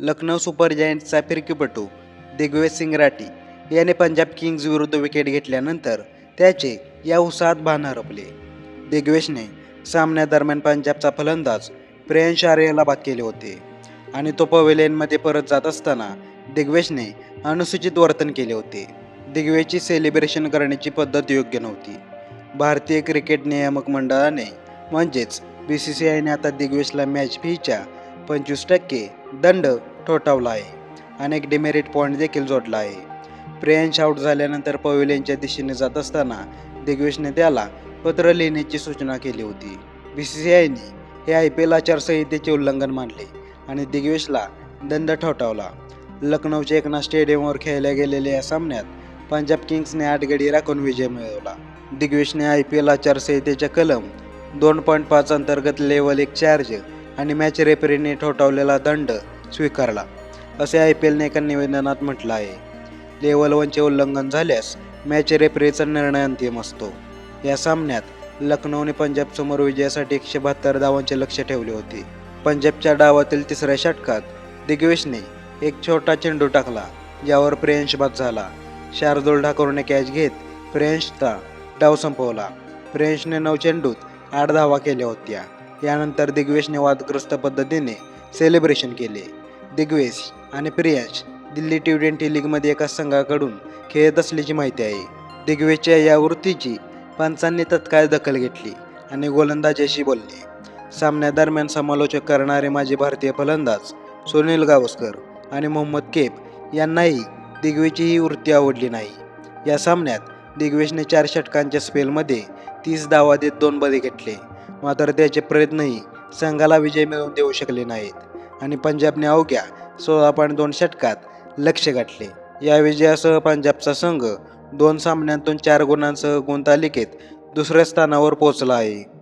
Lucknow super जायंट्सचा फिरकीपटू दिग्विजय सिंग राठी याने पंजाब किंग्ज विरुद्ध विकेट घेतल्यानंतर त्याचे या उत्साहात भान हरपले दिग्वेशने सामन्यादरम्यान पंजाबचा फलंदाज प्रियांश याला बाद केले होते आणि तो पवेलियनमध्ये परत जात असताना दिग्वेशने अनुसूचित वर्तन केले होते. दिग्वेशची सेलिब्रेशन करण्याची पद्धत योग्य नव्हती. भारतीय क्रिकेट नियामक मंडळाने म्हणजेच बी सी सी आयने आता दिग्वेशला मॅच फीच्या पंचवीस टक्के दंड ठोठावला आहे. अनेक डिमेरिट पॉईंट देखील जोडला आहे. प्रियांश आऊट झाल्यानंतर पवेलियनच्या दिशेने जात असताना दिग्वेशने त्याला पत्र लिहिण्याची सूचना केली होती. बी सी सी आयने हे आय पी एल आचारसंहितेचे उल्लंघन मानले आणि दिग्वेशला दंड ठोठावला. लखनौच्या एकनाथ स्टेडियमवर खेळल्या गेलेल्या या सामन्यात पंजाब किंग्सने आठ गडी राखून विजय मिळवला. दिग्वेशने आय पी एल आचारसंहितेच्या कलम दोन पॉईंट पाच अंतर्गत लेवल एक चार्ज आणि मॅच रेफरीने ठोठावलेला दंड स्वीकारला असे आय पी एलने एका निवेदनात म्हटलं आहे. लेवल वनचे उल्लंघन झाल्यास मॅच रेफरीचा निर्णय अंतिम असतो. या सामन्यात लखनौने पंजाबसमोर विजयासाठी एकशे बहात्तर धावांचे लक्ष ठेवले होते. पंजाबच्या डावातील तिसऱ्या षटकात दिग्वेशने एक छोटा चेंडू टाकला ज्यावर प्रियांश बाद झाला. शार्दुल ठाकूरने कॅच घेत प्रियांशचा डाव संपवला. प्रियांशने नऊ चेंडूत आठ धावा केल्या होत्या. यानंतर दिग्वेशने वादग्रस्त पद्धतीने सेलिब्रेशन केले. दिग्वेश आणि प्रियांश दिल्ली टी ट्वेंटी लीगमध्ये एका संघाकडून खेळत असल्याची माहिती आहे. दिग्वेशच्या या वृत्तीची पंचांनी तत्काळ दखल घेतली आणि गोलंदाजाशी बोलले. सामन्यादरम्यान समालोचक करणारे माजी भारतीय फलंदाज सुनील गावस्कर आणि मोहम्मद केप यांनाही दिग्वेशची ही वृत्ती आवडली नाही. या सामन्यात दिग्वेशने चार षटकांच्या स्पेलमध्ये तीस धावा देत दोन बळी घेतले. मात्र त्याचे प्रयत्नही संघाला विजय मिळवून देऊ शकले नाहीत. आणि पंजाबने अवघ्या सोळा पॉईंट दोन षटकात लक्ष गाठले. या विजयासह पंजाबचा संघ दोन सामन्यांतून चार गुणांसह गुणतालिकेत दुसऱ्या स्थानावर पोहोचला आहे.